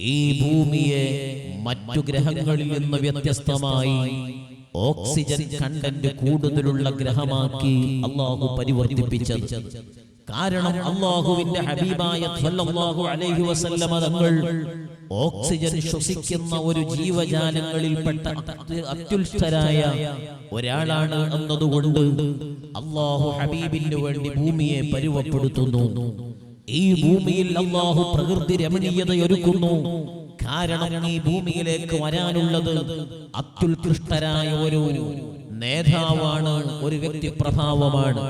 ഈ ഭൂമിയെ മറ്റു ഗ്രഹങ്ങളിൽ നിന്ന് വ്യത്യസ്തമായി ഓക്സിജൻ കണ്ടന്റ് കൂടുതലുള്ള ഗ്രഹമാക്കി അള്ളാഹു പരിവർത്തിപ്പിച്ചത്. കാരണം അള്ളാഹുവിന്റെ ഹബീബായ അലൈഹി തങ്ങൾ ഓക്സിജൻ ശ്വസിക്കുന്ന ഒരു ജീവജാലങ്ങളിൽപ്പെട്ട അത്യുഷ്ഠരായ ഒരാളാണ് എന്നതുകൊണ്ട് അള്ളാഹു ഹബീബിന് വേണ്ടി ഭൂമിയെ പരുവപ്പെടുത്തുന്നു. ഈ ഭൂമിയിൽ അള്ളാഹു പ്രകൃതി രമണീയതയൊരുക്കുന്നു കാരണം ഈ ഭൂമിയിലേക്ക് വരാനുള്ളത് അത്യുത്കൃഷ്ടരായ ഒരു നേതാവാണ് ഒരു വ്യക്തി പ്രഭാവമാണ്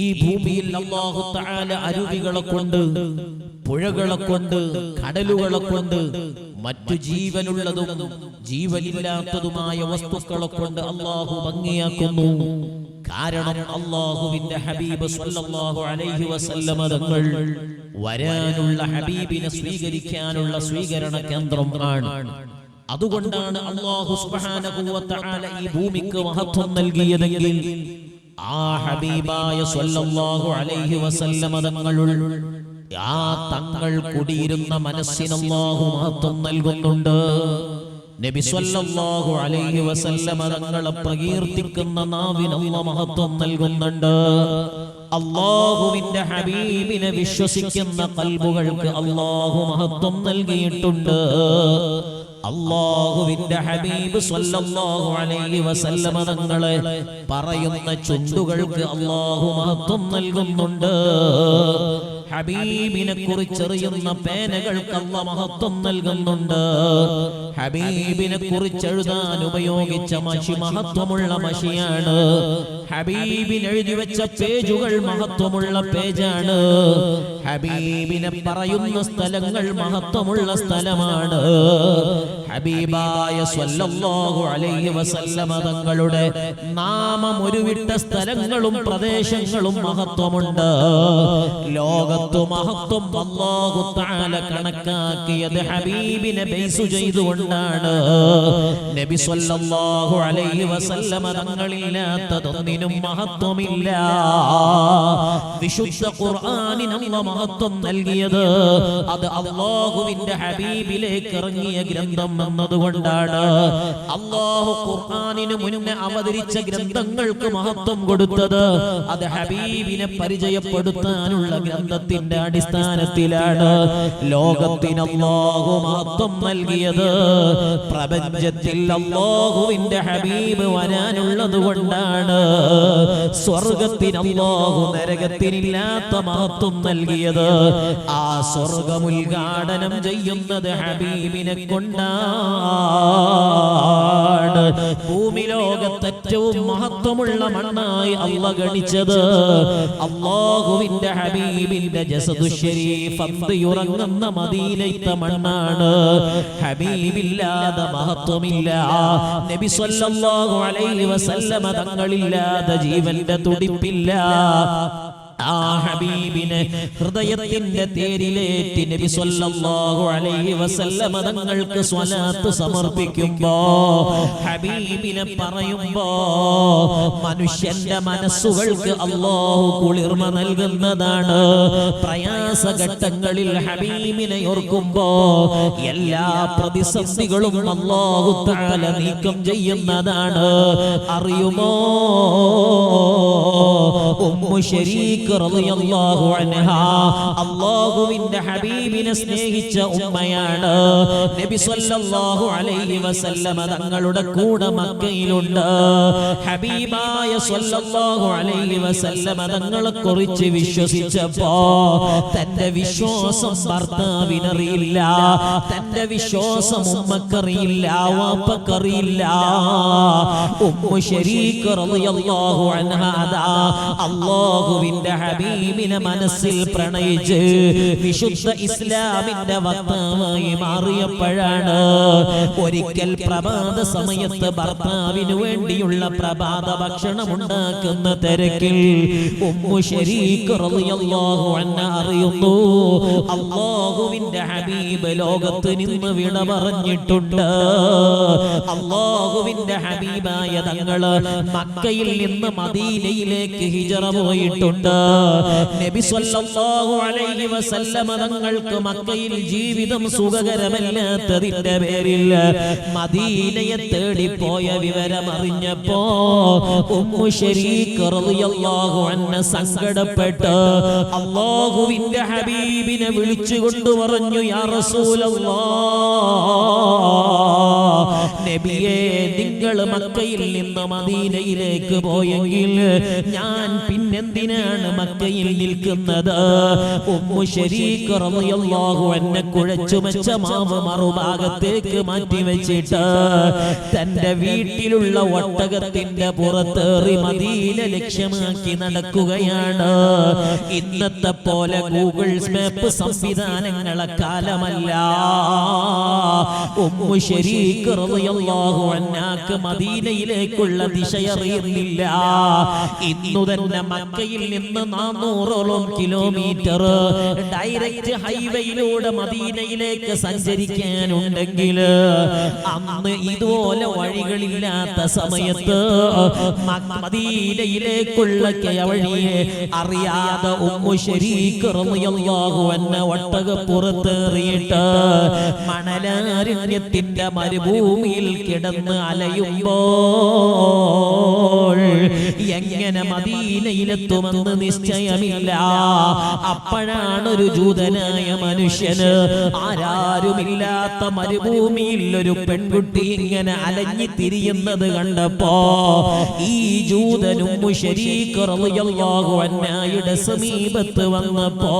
ഈ ഭൂമിയിൽ അള്ളാഹു തആല അരുവികളെ കൊണ്ട് പുഴകളെ കൊണ്ട് കടലുകളെ കൊണ്ട് മറ്റു ജീവനുള്ളതും ജീവനില്ലാത്തതുമായ വസ്തുക്കളെ കൊണ്ട് അള്ളാഹു ഭംഗിയാക്കുന്നു. കാരണം അള്ളാഹുവിന്റെ ഹബീബ് സല്ലല്ലാഹു അലൈഹി വസല്ലമ തങ്ങൾ വരാനുള്ള ഹബീബിനെ സ്വീകരിക്കാനുള്ള സ്വീകരണ കേന്ദ്രമാണ് അതുകൊണ്ടാണ് അള്ളാഹു സുബ്ഹാനഹു വ തആല ഈ ഭൂമിക്ക് മഹത്വം നൽകിയതെങ്കിൽ ആ ഹബീബായ സല്ലല്ലാഹു അലൈഹി വസല്ലമ തങ്ങളുൾ ആ തങ്ങൾ കുടിയിരുന്ന മനസ്സിന് അല്ലാഹു മഹത്വം നൽകുന്നുണ്ട്. നബി സല്ലല്ലാഹു അലൈഹി വസല്ലമ തങ്ങളെ പ്രകീർത്തിക്കുന്ന നാവിന് അല്ലാഹ് മഹത്വം നൽകുന്നുണ്ട്. അള്ളാഹുവിന്റെ ഹബീബിനെ വിശ്വസിക്കുന്ന കൽബുകൾക്ക് അള്ളാഹു മഹത്വം നൽകിയിട്ടുണ്ട്. അള്ളാഹുവിന്റെ ഹബീബ് സല്ലല്ലാഹു അലൈഹി വസല്ലമ തങ്ങളെ പറയുന്ന ചുണ്ടുകൾക്ക് അള്ളാഹു മഹത്വം നൽകുന്നുണ്ട്. ഹബീബിനെ കുറിച്ചറിയുന്ന പേനകൾക്ക് അല്ല മഹത്വം നൽകുന്നുണ്ട്. ഹബീബിനെ കുറിച്ച് എഴുതാൻ ഉപയോഗിച്ച മഷി മഹത്വമുള്ള മഷിയാണ്. ഹബീബിന് എഴുതി വെച്ച പേജുകൾ മഹത്വമുള്ള പേജാണ്. ഹബീബിനെ പറയുന്ന സ്ഥലങ്ങൾ മഹത്വമുള്ള സ്ഥലമാണ്. ഹബീബായ സ്വല്ലല്ലാഹു അലൈഹി വസല്ലമ തങ്ങളുടെ നാമം ഒരുവിട്ട സ്ഥലങ്ങളും പ്രദേശങ്ങളും മഹത്വമുണ്ട്. ലോകത്ത് മഹത്വം അല്ലാഹു തആല കണക്കാക്കിയത് ഹബീബിനെ ബേസ് ചെയ്തുകൊണ്ടാണ്. നബി സ്വല്ലല്ലാഹു അലൈഹി വസല്ലമ തങ്ങളില്ലാത്തതൊന്നിനും മഹത്വമില്ല. വിശുദ്ധ ഖുർആനിന് അല്ലാഹു മഹത്വം നൽകിയത്. അത് അള്ളാഹുവിന്റെ ഹബീബിലേക്ക് ഇറങ്ങിയ ഗ്രന്ഥം എന്നതുകൊണ്ടാണ് അള്ളാഹു ഖുർആാനിന് മുന്നേ അവതരിച്ച ഗ്രന്ഥങ്ങൾക്ക് മഹത്വം കൊടുത്തത്. അത് ഹബീബിനെ പരിചയപ്പെടുത്താനുള്ള ഗ്രന്ഥത്തിന്റെ അടിസ്ഥാനത്തിലാണ് ലോകത്തിന് അള്ളാഹു മഹത്വം നൽകിയത്. പ്രപഞ്ചത്തിൽ അള്ളാഹുവിന്റെ ഹബീബ് വരാനുള്ളത് കൊണ്ടാണ് സ്വർഗത്തിന് അള്ളാഹു നരകത്തിനില്ലാത്ത മഹത്വം നൽകിയത്. ആ സ്വർഗം ഉദ്ഘാടനം ചെയ്യുന്നത് ഹബീബിനെ കൊണ്ടാണ്. ഭൂമി ലോകത്ത് ഏറ്റവും മഹത്വമുള്ള മണ്ണായി അല്ല ഗണിച്ചത്. അള്ളാഹുവിന്റെ ഹബീബിന്റെ ജസദു ഷരീഫ് അന്തിയുറങ്ങുന്ന മദീനത്തെ മണ്ണാണ്. ഹബീബില്ലാതെ മഹത്വമില്ല. നബി സല്ലല്ലാഹു അലൈഹി വസല്ലമ തങ്ങളില്ലാതെ ജീവന്റെ തുടിപ്പില്ല. ആ ഹബീബിനെ ഹൃദയത്തിന്റെ തേരിലേറ്റി നബി സല്ലല്ലാഹു അലൈഹി വസല്ലമ തങ്ങൾക്ക് സ്വലാത്ത് സമർപ്പിക്കുമ്പോ ഹബീബിനെ പറയുമ്പോ മനുഷ്യന്റെ മനസ്സുകൾക്ക് അല്ലാഹു കുളിർമ നൽകുന്നതാണ്. പ്രയാസഘട്ടങ്ങളിൽ ഹബീബിനെ ഓർക്കുമ്പോ എല്ലാ പ്രതിസന്ധികളും അല്ലാഹു തല നീക്കം ചെയ്യുന്നതാണ്. അറിയുമോ? ഉമ്മു ശരീക്ക് അല്ലാഹുവിന്റെ ഹബീബിനെ സ്നേഹിച്ച ഉമ്മയാണ്. നബി സല്ലല്ലാഹു അലൈഹി വസല്ലമ തങ്ങളുടെ കൂടെ മക്കയിലുണ്ട്. ഹബീബായ സല്ലല്ലാഹു അലൈഹി വസല്ലമ തങ്ങളെ കുറിച്ച് വിശ്വസിച്ചപ്പോ തന്റെ വിശ്വാസം ഭർത്താവിനറിയില്ല. തന്റെ വിശ്വാസം ഉമ്മക്കറിയില്ല വാപ്പക്കറിയില്ല. ഉമ്മു ശരീക്ക് റളിയല്ലാഹു അൻഹ അതാ അള്ളാഹുവിന്റെ ഹബീബിനെ മനസ്സിൽ പ്രണയിച്ച് വിശുദ്ധ ഇസ്ലാമിന്റെ വക്താവായി മാറിയപ്പോഴാണ് ഒരിക്കൽ പ്രഭാത സമയത്ത് ഭർത്താവിന് വേണ്ടിയുള്ള പ്രഭാത ഭക്ഷണം ഉണ്ടാക്കുന്ന തിരക്കിൽ അറിയുന്നു. അള്ളാഹുവിന്റെ ഹബീബ് ലോകത്ത് നിന്ന് വിട പറഞ്ഞിട്ടുണ്ട്. അള്ളാഹുവിന്റെ ഹബീബായ തങ്ങൾ മക്കയിൽ നിന്ന് മദീനയിലേക്ക് ഹിജറ പോയിട്ടുണ്ട്. നബി സല്ലല്ലാഹു അലൈഹി വസല്ലമ തങ്ങൾക്ക് മക്കയിൽ ജീവിതം സുഖകരമല്ലാത്തതിന്റെ പേരിൽ മദീനയെ തേടി പോയ വിവരം അറിഞ്ഞപ്പോ ഉമ്മു ശരീക്ക് റളിയല്ലാഹു അൻഹ സങ്കടപ്പെട്ട് അല്ലാഹുവിന്റെ ഹബീബിനെ വിളിച്ചുകൊണ്ട് പറഞ്ഞു യാ റസൂലല്ലാഹ് നബിയെ നിങ്ങൾ മക്കയിൽ നിന്ന് മദീനയിലേക്ക് പോയെങ്കിൽ ഞാൻ പിന്നെന്തിനാണ് മക്കയിൽ നിൽക്കുന്നത്? അൻഹ കുഴച്ചു വെച്ച മാവ് മറുഭാഗത്തേക്ക് മാറ്റി വെച്ചിട്ട് തന്റെ വീട്ടിലുള്ള ഒട്ടകത്തിന്റെ പുറത്തേറി മദീന ലക്ഷ്യമാക്കി നടക്കുകയാണ്. ഇന്നത്തെ പോലെ ഗൂഗിൾ മാപ്പ് സംവിധാനങ്ങളെ കാലമല്ല. ഉമ്മു ശരീക്ക് റളിയല്ലാഹു അൻഹാക്ക് മദീനയിലേക്കുള്ള ദിശയറിയുന്നില്ല. ഇന്നു തന്നെ മക്കയിൽ നിന്ന് നാനൂറോളം കിലോമീറ്റർ ഡയറക്റ്റ് ഹൈവേയിലൂടെ മദീനയിലേക്ക് സഞ്ചരിക്കാനുണ്ടെങ്കിൽ അന്ന് ഇതുപോലെ വഴികളില്ലാത്ത സമയത്ത് മദീനയിലേക്കുള്ള കേവഴിയെ അറിയാതെ ഉമ്മു ശരീക്ക് റളിയല്ലാഹു അൻഹ ഒട്ടകപ്പുറത്തേറിയിട്ട് മണലാരണ്യത്തിന്റെ മരുഭൂമിയിൽ കിടന്ന് അലയുമ്പോൾ എങ്ങനെ മദീനയിലെത്തുമെന്ന് നിശ്ചയമില്ല. അപ്പോഴാണ് ഒരു ജൂതനായ മനുഷ്യന് ആരാരുമില്ലാത്ത മരുഭൂമിയിൽ ഒരു പെൺകുട്ടി ഇങ്ങനെ അലഞ്ഞി തിരിയുന്നത് കണ്ടപ്പോ ഈ ജൂതനും മുഷരീഖ് അന്നായുടെ സമീപത്ത് വന്നപ്പോ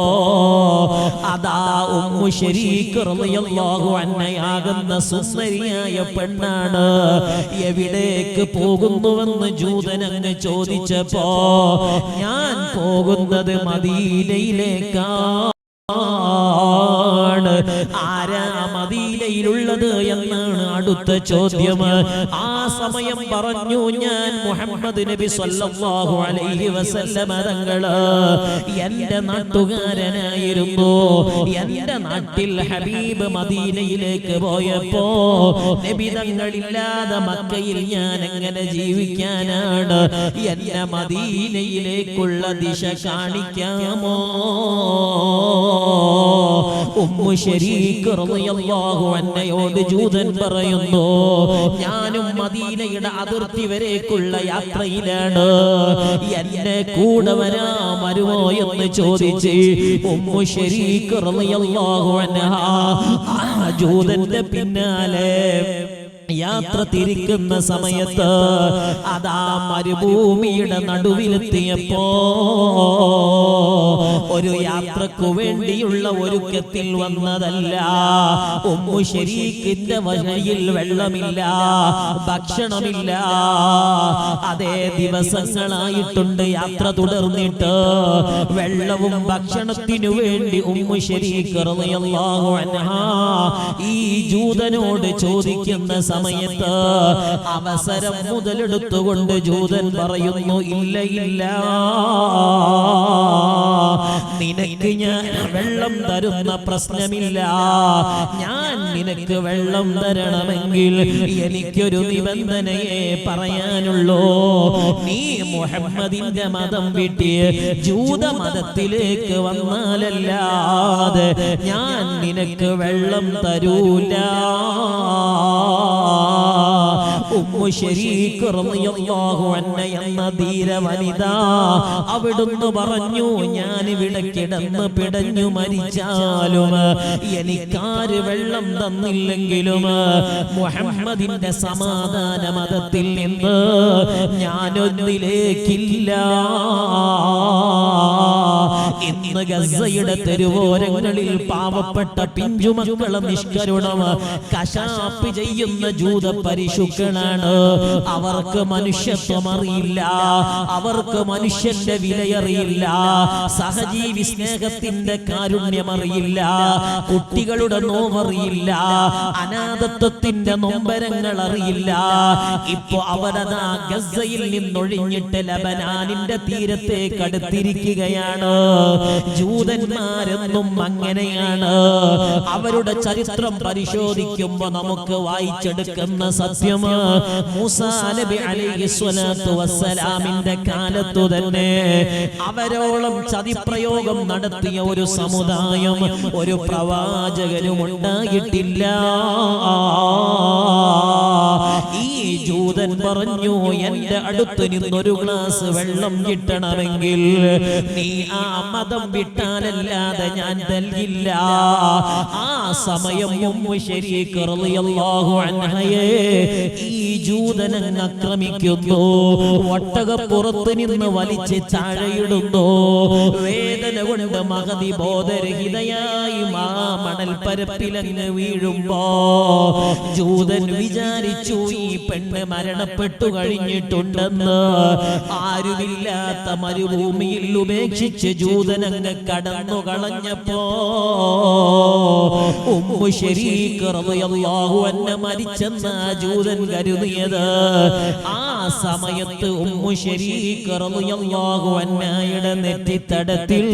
അതാ ഉമ്മു അന്നയാകുന്ന സുന്ദരിയായ പെണ്ണാണ് എവിടേക്ക് പോകുന്നുവെന്ന് ജൂതൻ അങ്ങ് ചോദിച്ചപ്പോ ഞാൻ പോകുന്നത് മദീനയിലേക്കാണ് ആരാ മദീനയിലുള്ളത് എന്നാണ് അടുത്ത ചോദ്യം. ആ സമയം പറഞ്ഞു ഞാൻ മുഹമ്മദ് നബി സല്ലല്ലാഹു അലൈഹി വസല്ലമ തങ്ങൾ എന്റെ നാട്ടുകാരനായിരുന്നു. എന്റെ നാട്ടിൽ ഹബീബ് മദീനയിലേക്ക് പോയപ്പോ നബി തങ്ങളില്ലാതെ മക്കയിൽ ഞാൻ എങ്ങനെ ജീവിക്കാനാണ്? എന്നെ മദീനയിലേക്കുള്ള ദിശ കാണിക്കാമോ? ഉമ്മു ശരീഖ് റളിയല്ലാഹു അൻഹയോട് ജൂതൻ പറയുന്നു ഞാനും മദീനയുടെ അതിർത്തി വരേക്കുള്ള യാത്രയിലാണ് എന്നെ കൂടെ വരാ വരുമോ എന്ന് ചോദിച്ച് ഉമ്മു ശരീക്ക് റളിയല്ലാഹു അൻഹ ആ ജൂതന്റെ പിന്നാലെ യാത്ര തിരിക്കുന്ന സമയത്ത് അതാ മരുഭൂമിയുടെ നടുവിലെത്തിയപ്പോ ഒരു യാത്രക്കു വേണ്ടിയുള്ള ഒരുക്കത്തിൽ വന്നതല്ല. ഉമ്മു ശരീക്കിന്റെ വഴിയിൽ വെള്ളമില്ല. ഭക്ഷണമില്ല. അതേ ദിവസങ്ങളായിട്ടുണ്ട് യാത്ര തുടർന്നിട്ട്. വെള്ളവും ഭക്ഷണത്തിനു വേണ്ടി ഉമ്മു ശരീക്കറിയാ ഈ ജൂതനോട് ചോദിക്കുന്ന സമയത്ത് അവസരം മുതലെടുത്തുകൊണ്ട് ജൂതൻ പറയുന്നു ഇല്ല ഇല്ല നിനക്ക് ഞാൻ വെള്ളം തരുന്ന പ്രശ്നമില്ല. ഞാൻ നിനക്ക് വെള്ളം തരണമെങ്കിൽ എനിക്കൊരു നിബന്ധനയെ പറയാനുള്ളൂ. നീ മുഹമ്മദിന്റെ മതം വിട്ട് ജൂത മതത്തിലേക്ക് വന്നാലല്ലാതെ ഞാൻ നിനക്ക് വെള്ളം തരൂല. ഉമ്മു റളിയല്ലാഹു അൻഹ ധീര അവിടുന്ന് പറഞ്ഞു ഞാൻ ഇവിടെ കിടന്ന് പിടഞ്ഞു മരിച്ചാലും എനിക്കാര് വെള്ളം തന്നില്ലെങ്കിലും മുഹമ്മദിന്റെ സമാധാന മതത്തിൽ നിന്ന് ഞാനൊന്നിലേക്കില്ല. ഇന്ന് ഗസയുടെ തെരുവോരങ്ങളിൽ പാവപ്പെട്ട പിഞ്ചുമക്കളെ നിഷ്കരുണം കശാപ്പ് ചെയ്യുന്ന ജൂത പരിശുക്കളാണ്. അവർക്ക് മനുഷ്യത്വം അറിയില്ല. അവർക്ക് മനുഷ്യന്റെ വിലയറിയില്ല. സഹജീവി സ്നേഹത്തിന്റെ കാരുണ്യമറിയില്ല. കുട്ടികളുടെ നോവറിയില്ല. അനാഥത്വത്തിന്റെ നൊമ്പരങ്ങൾ അറിയില്ല ഇപ്പൊ അവരതാ ഗസയിൽ നിന്നൊഴിഞ്ഞിട്ട് ലബനാനിന്റെ തീരത്തേക്ക് അടുത്തിരിക്കുകയാണ്. ജൂതന്മാരെന്നും അങ്ങനെയാണ്. അവരുടെ ചരിത്രം പരിശോധിക്കുമ്പോ നമുക്ക് വായിച്ചെടുക്കുന്ന സത്യം മൂസാ നബി അലൈഹി സ്വലാത്തു വസ്സലാമിന്റെ കാലത്തു തന്നെ അവരോളം ചതിപ്രയോഗം നടത്തിയ ഒരു സമുദായം ഒരു പ്രവാചകനും ഉണ്ടായിട്ടില്ല ഈ ജൂതൻ പറഞ്ഞു എന്റെ അടുത്ത് നിന്നൊരു ഗ്ലാസ് വെള്ളം കിട്ടണമെങ്കിൽ നീ ആ മതം വിട്ടാലല്ലാതെ ഞാൻ നൽകില്ല ആ സമയം ഈ ജൂതനങ്ങ് ആക്രമിക്കുന്നു. ഒട്ടകപ്പുറത്ത് നിന്ന് വലിച്ച് താഴെയിടുന്നു വേദന കൊണ്ട് മഹതി ബോധരഹിതയായി ആ മണൽ പരപ്പിലങ്ങ് വീഴുമ്പോ ജൂതൻ വിചാരിച്ചു ഈ പെണ്ണ് മരണപ്പെട്ടു കഴിഞ്ഞിട്ടുണ്ടെന്ന് ആരുമില്ലാത്ത മരുഭൂമിയിൽ ഉപേക്ഷിച്ച് ജൂതനങ്ങ് കടന്നു കളഞ്ഞപ്പോ ഉമ്മു ശരി റളിയല്ലാഹു അൻഹ മരിച്ചെന്ന ജൂതൻ കരുതിയത്. ആ സമയത്ത് ഉമ്മു ശരി റളിയല്ലാഹു അൻഹയുടെ നെറ്റിത്തടത്തിൽ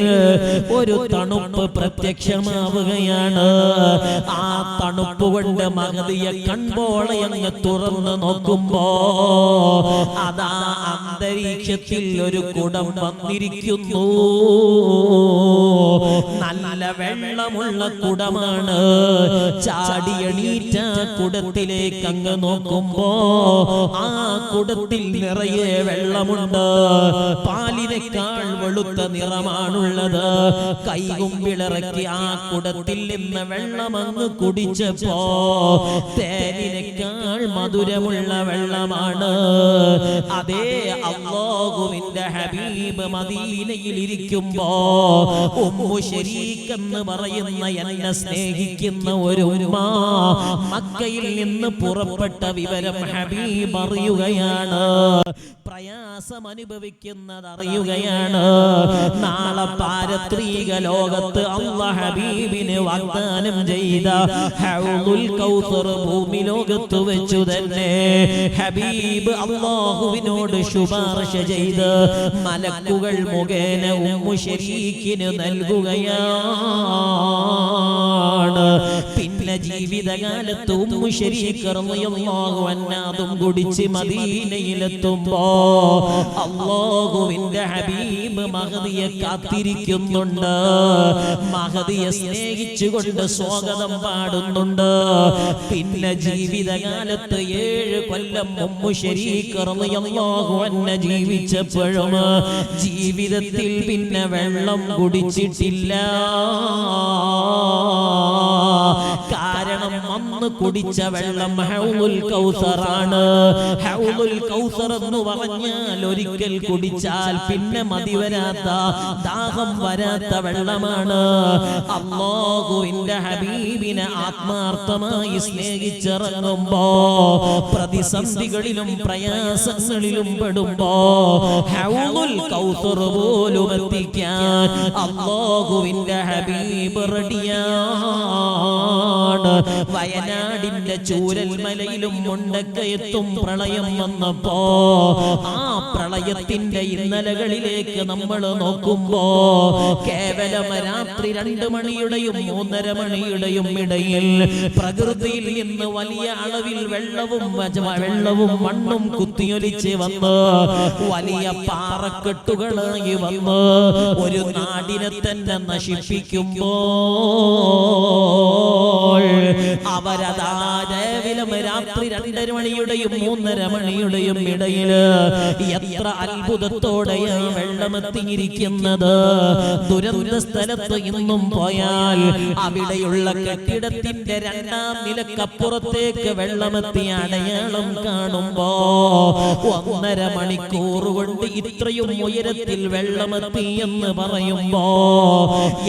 ഒരു തണുപ്പ് പ്രത്യക്ഷമാവുകയാണ്. ആ തണുപ്പ് കൊണ്ട് മകതിയെ കൺപോളയങ്ങ് തുറന്ന് തുറന്നു നോക്കുമ്പോ അതാ അന്തരീക്ഷത്തിൽ ഒരു കുടം വന്നിരിക്കുന്നു. നല്ല വെള്ളമുള്ള കുടമാണ്. ചാടിയണീറ്റ കുടത്തിലേക്ക് അങ്ങ് നോക്കുമ്പോ ആ കുടത്തിൽ നിറയെ വെള്ളമുണ്ട്. പാലിനേക്കാൾ വെളുത്ത നിറമാണുള്ളത്. കൈകുമ്പിളിറക്കി ആ കുടത്തിൽ നിന്ന് വെള്ളം അങ്ങ് കുടിച്ചപ്പോ തേനിനേക്കാൾ മധുരമുള്ള വെള്ളമാണ്. അതേ അള്ളാഹുവിന്റെ ഹബീബ് മദീനയിൽ ഇരിക്കുമ്പോ ഉമ്മു പറയുന്ന എന്നെ സ്നേഹിക്കുന്ന ഒരു മക്കയിൽ നിന്ന് പുറപ്പെട്ട വിവരം ഹബീബ് അറിയുകയാണ്. പ്രയാസം അനുഭവിക്കുന്നത് അറിയുകയാണ്. നാളെ പാരത്രീക ലോകത്ത് അള്ളാഹ് ഹബീബിന് വാഗ്ദാനം ചെയ്ത ഭൂമി ലോകത്ത് വെച്ചു തന്നെ ഹബീബ് അള്ളാഹുവിനോട് ശുപാർശ ചെയ്ത് മലക്കുകൾ മുഖേന ഉമ്മു ശരീക്കിന് നൽകുകയാണ് പിന്നെ ജീവിതകാലത്ത് ഉമ്മു അന്നാതും കുടിച്ച് മദീനയിലെത്തുമ്പോ അള്ളാഹുവിന്റെ ഹബീബ് മഹതിയെ കാത്തിരിക്കുന്നുണ്ട്. മഹതിയെ സ്നേഹിച്ചുകൊണ്ട് സ്വാഗതം പാടുന്നുണ്ട്. പിന്നെ ജീവിതകാലത്ത് ഏഴ് കൊല്ലം മുമ്പ് അന്ന ജീവിച്ചപ്പോഴും ജീവിതത്തിൽ പിന്നെ വെള്ളം കുടിച്ചിട്ടില്ല. കാരണം അന്ന് കുടിച്ച വെള്ളം ഹൗലുൽ കൗസറാണ്. ഹൗലുൽ കൗസർ എന്ന് പറഞ്ഞാൽ ഒരിക്കൽ കുടിച്ചാൽ പിന്നെ മതി വരാത്ത ദാഹം വരാത്ത വെള്ളമാണ്. അള്ളാഹുവിന്റെ ഹബീബിനെ ആത്മാർത്ഥമായി സ്നേഹിച്ചിറങ്ങുമ്പോ പ്രതിസന്ധികളിലും പ്രയാസങ്ങളിലും പെടുമ്പോ ഹൗലുൽ കൗസർ പോലും എത്തിക്കാൻ അള്ളാഹുവിന്റെ ഹബീബ് റെഡിയാണ്. വയനാടിന്റെ ചൂരൽ മലയിലും മുണ്ടക്കയത്തും പ്രളയം വന്നപ്പോ ആ പ്രളയത്തിന്റെ ഇന്നലകളിലേക്ക് നമ്മൾ നോക്കുമ്പോ കേവലം രാത്രി രണ്ട് മണിയുടെയും മൂന്നര മണിയുടെയും ഇടയിൽ പ്രകൃതിയിൽ നിന്ന് വലിയ അളവിൽ വെള്ളവും വെള്ളവും മണ്ണും കുത്തിയൊലിച്ച് വന്ന് വലിയ പാറക്കെട്ടുകളായി വന്ന് ഒരു നാടിനെ തന്നെ നശിപ്പിക്കുമ്പോൾ അവരതാ രാവിലും രാത്രി രണ്ടര മണിയുടെയും മൂന്നര മണിയുടെയും ഇടയിൽ എത്ര അത്ഭുതത്തോടെയാണ് വെള്ളമെത്തിയിരിക്കുന്നത് ദുരന്ത സ്ഥലത്ത് ഇന്നും പോയാൽ അവിടെയുള്ള കെട്ടിടത്തിന്റെ രണ്ടാം നിലക്കപ്പുറത്തേക്ക് വെള്ളമെത്തി അടയാളം കാണുമ്പോ ഒന്നര മണിക്കൂർ കൊണ്ട് ഇത്രയും ഉയരത്തിൽ വെള്ളമെത്തി എന്ന് പറയുമ്പോ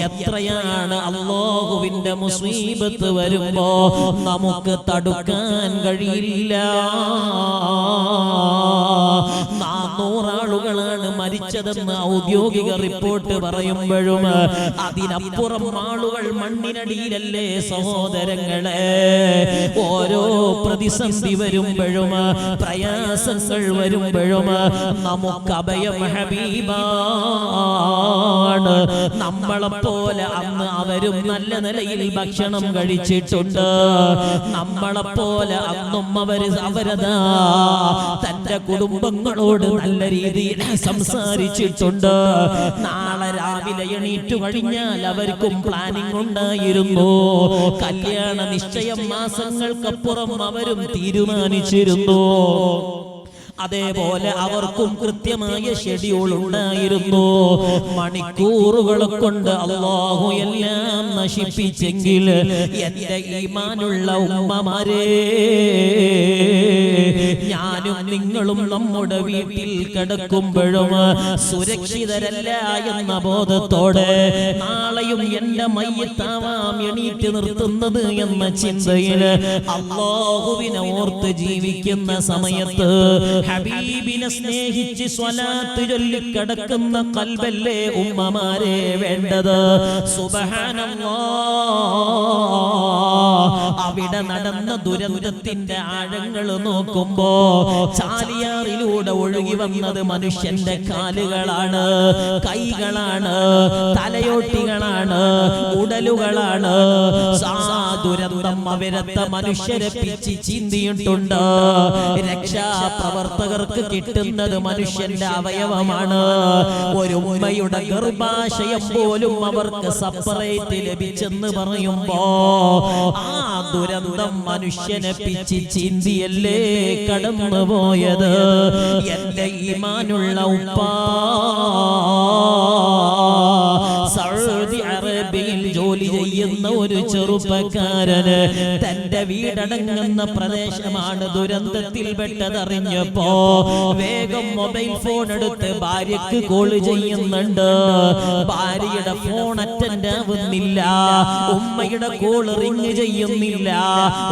എത്രയാണ് അള്ളാഹുവിന്റെ മുസീബത്ത് വരുമ്പോ നമുക്ക് തടുക്കാൻ കഴിയില്ല. നാന്നൂറാളുകളാണ് മരിച്ചതെന്ന് ഔദ്യോഗിക റിപ്പോർട്ട് പറയുമ്പോഴും അതിനപ്പുറം ആളുകൾ മണ്ണിനടിയിലല്ലേ സഹോദരങ്ങളെ? ഓരോ പ്രതിസന്ധി വരുമ്പോഴും പ്രയാസങ്ങൾ വരുമ്പോഴും നമുക്ക് അഭയം ഹബീബാണ്. നമ്മളെപ്പോലെ അന്ന് അവരും നല്ല നിലയിൽ ഭക്ഷണം കഴിച്ചിട്ടുണ്ട്. നമ്മളെപ്പോലെ അന്നും അവർ അവരതാ തന്റെ കുടുംബങ്ങളോട് നല്ല രീതിയിൽ സംസാരിച്ചിട്ടുണ്ട്. നാളെ രാവിലെ എണീറ്റു കഴിഞ്ഞാൽ അവർക്കും പ്ലാനിംഗ് ഉണ്ടായിരുന്നു. കല്യാണ നിശ്ചയം മാസങ്ങൾക്കപ്പുറം അവരും തീരുമാനിച്ചിരുന്നു. അതേപോലെ അവർക്കും കൃത്യമായ ഷെഡ്യൂൾ ഉണ്ടായിരുന്നു. മണിക്കൂറുകൾ കൊണ്ട് അള്ളാഹു എല്ലാം നശിപ്പിച്ചെങ്കിൽ എന്റെ ഈമാനുള്ള ഉമ്മമാരേ നിങ്ങളും നമ്മുടെ വീട്ടിൽ കിടക്കുമ്പോഴും സുരക്ഷിതരല്ല എന്ന ബോധത്തോടെ നാളെയും എന്റെ മയ്യത്താവാം എണീറ്റ് നിർത്തുന്നത് എന്ന ചിന്തയിൽ അള്ളാഹുവിനെ ഓർത്ത് ജീവിക്കുന്ന സമയത്ത് ഹബീബിനെ സ്നേഹിച്ച് സ്വലാത്ത് ചൊല്ലി കിടക്കുന്ന കൽബല്ലേ ഉമ്മമാരെ വേണ്ടത്. അവിടെ നടന്ന ദുരന്തത്തിന്റെ ആഴങ്ങൾ നോക്കുമ്പോ ചാലിയാറിലൂടെ ഒഴുകി വന്നത് മനുഷ്യന്റെ കാലുകളാണ്. കൈകളാണ്. തലയോട്ടികളാണ്. ഉടലുകളാണ്. ആ ദുരന്തം അവരത്തെ മനുഷ്യരെ പിച്ചി ചീന്തിയിട്ടുണ്ട്. രക്ഷാപ്രവർത്തകർക്ക് കിട്ടുന്നത് മനുഷ്യന്റെ അവയവമാണ്. ഒരു ഉമ്മയുടെ ഗർഭാശയം പോലും അവർക്ക് സപ്പറേറ്റ് ലഭിച്ചെന്ന് പറയുമ്പോ ആ ദുരന്തം മനുഷ്യനെ പിച്ചി ചീന്തിയല്ലേ കടന്നു പോയത്? എന്റെ ഈമാനുള്ള ഉപ്പാ സൗദി ജോലി ചെയ്യുന്ന ഒരു ചെറുപ്പക്കാരന് തന്റെ വീടടങ്ങുന്ന പ്രദേശമാണ് ദുരന്തത്തിൽ പെട്ടതറിഞ്ഞപ്പോ വേഗം മൊബൈൽ ഫോൺ എടുത്ത് ഭാര്യക്ക് കോൾ ചെയ്യുന്നുണ്ട്. ഭാര്യയുടെ ഫോൺ അറ്റൻഡ് ആവുന്നില്ല. ഉമ്മയുടെ കോൾ റിങ് ചെയ്യുന്നില്ല.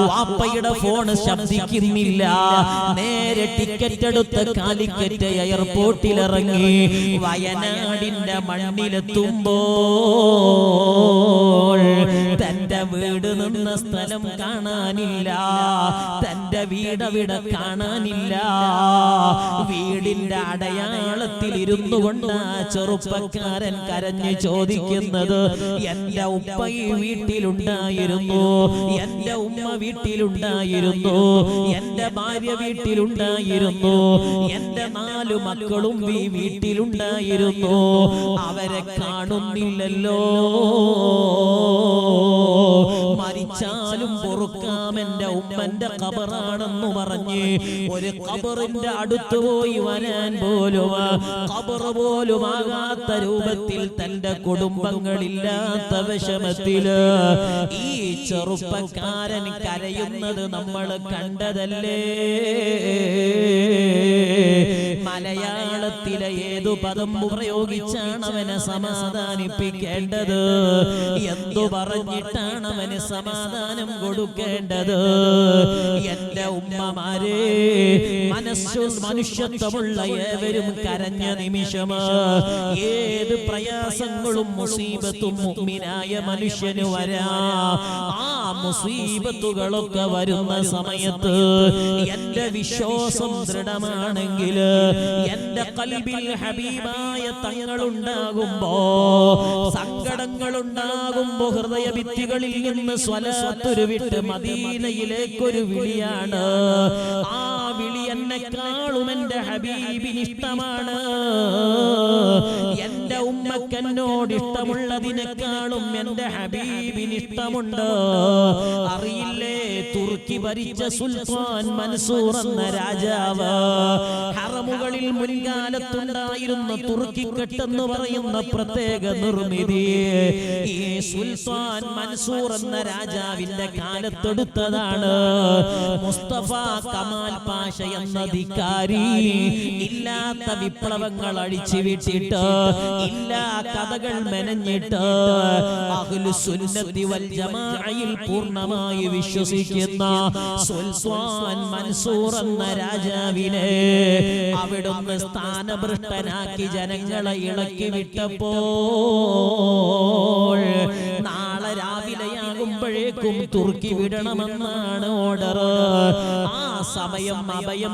വാപ്പയുടെ ഫോൺ ശബ്ദിക്കുന്നില്ല. നേരെ ടിക്കറ്റ് എടുത്ത് കാലിക്കറ്റ് എയർപോർട്ടിൽ ഇറങ്ങി. വയനാടിന്റെ തന്റെ വീട് നിന്ന സ്ഥലം കാണാനില്ല. തന്റെ വീടവിടെ കാണാനില്ല. വീടിന്റെ അടയാളത്തിൽ ഇരുന്നു കൊണ്ട് ആ ചെറുപ്പക്കാരൻ കരഞ്ഞു ചോദിക്കുന്നത് എന്റെ ഉപ്പ ഈ വീട്ടിലുണ്ടായിരുന്നു. എന്റെ ഉമ്മ വീട്ടിലുണ്ടായിരുന്നു. എന്റെ ഭാര്യ വീട്ടിലുണ്ടായിരുന്നു. എന്റെ നാലു മക്കളും ഈ വീട്ടിലുണ്ടായിരുന്നു. അവരെ കാണുന്നില്ലല്ലോ. മരിച്ചാലും പൊറുക്കാം എന്റെ ഉമ്മന്റെ കബറാണെന്ന് പറഞ്ഞ് ഒരു കബറിന്റെ അടുത്ത് പോയി വരാൻ പോലും ഖബർ പോലും ആകാത്ത രൂപത്തിൽ തന്റെ കുടുംബങ്ങളില്ലാത്ത വിഷമത്തിൽ ഈ ചെറുപ്പക്കാരൻ കരയുന്നത് നമ്മൾ കണ്ടതല്ലേ? മലയാളത്തിലെ ഏതു പദം പ്രയോഗിച്ചാണ് അവനെ സമാധാനിപ്പിക്കേണ്ടത്? എന്തു പറഞ്ഞിട്ടാണ് അവന് സമാധാനം കൊടുക്കേണ്ടത്? എന്റെ ഉമ്മമാരെ മനസ്സു മനുഷ്യത്വമുള്ള ഏവരും കരഞ്ഞ നിമിഷം ഏത് പ്രയാസങ്ങളും മുസീബത്തും മുഅ്മിനായ മനുഷ്യന് വരാ. ആ മുസീബത്തുകളൊക്കെ വരുന്ന സമയത്ത് എന്റെ വിശ്വാസം ദൃഢമാണെങ്കിൽ എന്റെ കൽബിൽ ഹബീബായ തങ്ങളുണ്ടാകുമ്പോ സങ്കടങ്ങൾ ഉണ്ടാകുമ്പോ ഹൃദയ ഭിത്തികളിൽ നിന്ന് സ്വലത്തൊരു വിട്ട് മദീനയിലേക്കൊരു വിളിയാണ്. ആ വിളി എന്നെക്കാളും എന്റെ ഹബീബിന് ഇഷ്ടമാണ്. എന്റെ ഉമ്മക്കെന്നോട് ഇഷ്ടമുള്ളതിനെക്കാളും എന്റെ ഹബീബിന് ഇഷ്ടമുണ്ട്. അറിയില്ലേ തുർക്കി ഭരിച്ച സുൽത്താൻ മൻസൂർ എന്ന രാജാവ് ഹറമുകളിൽ മുൻകാലത്തുണ്ടായിരുന്ന തുർക്കി കെട്ടെന്ന് പറയുന്ന പ്രത്യേക നിർമ്മിതി. ഈ സുൽത്താൻ മൻസൂർ എന്ന രാജാവിന്റെ കാലത്തെടുത്തതാണ്. മുസ്തഫ കമാൽ പാഷ എന്ന ധിക്കാരി ഇല്ലാത്ത വിപ്ലവങ്ങൾ അഴിച്ചു വിട്ടിട്ട് ഇല്ലാ കഥകൾ മെനഞ്ഞിട്ട് ജമാഅയിൽ പൂർണമായി വിശ്വസിക്കുന്ന മൻസൂർ എന്ന രാജാവിനെ അവിടുന്ന് സ്ഥാനഭ്രഷ്ടനാക്കി ജനങ്ങളെ ഇളക്കി വിട്ടപ്പോൾ നാളെ രാവിലെയാകുമ്പോഴേക്കും തുർക്കി വിടണമെന്നാണ് ഓർഡർ. ആ സമയം അഭയം